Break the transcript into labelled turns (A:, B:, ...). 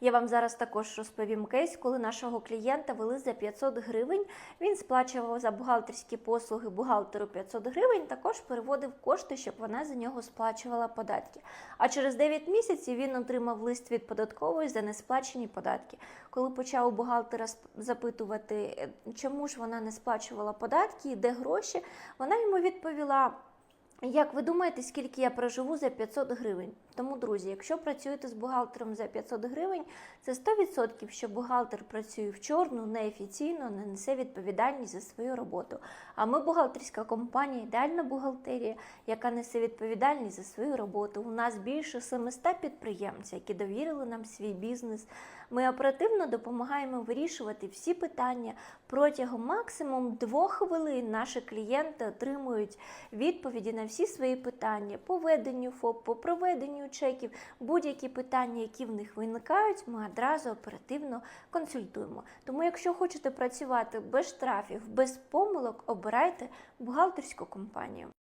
A: Я вам зараз також розповім кейс, коли нашого клієнта вели за 500 гривень. Він сплачував за бухгалтерські послуги бухгалтеру 500 гривень, також переводив кошти, щоб вона за нього сплачувала податки. А через 9 місяців він отримав лист від податкової за несплачені податки. Коли почав бухгалтера запитувати, е, чому ж вона не сплачувала податки, і де гроші, вона йому відповіла. Як ви думаєте, скільки я проживу за 500 гривень? Тому, друзі, якщо працюєте з бухгалтером за 500 гривень, це 100%, що бухгалтер працює в чорну, неофіційно, не несе відповідальність за свою роботу. А ми бухгалтерська компанія, ідеальна бухгалтерія, яка несе відповідальність за свою роботу. У нас більше 700 підприємців, які довірили нам свій бізнес. Ми оперативно допомагаємо вирішувати всі питання протягом максимум двох хвилин. Наші клієнти отримують відповіді всі свої питання по веденню ФОП, по проведенню чеків, будь-які питання, які в них виникають, ми одразу оперативно консультуємо. Тому, якщо хочете працювати без штрафів, без помилок, обирайте бухгалтерську компанію.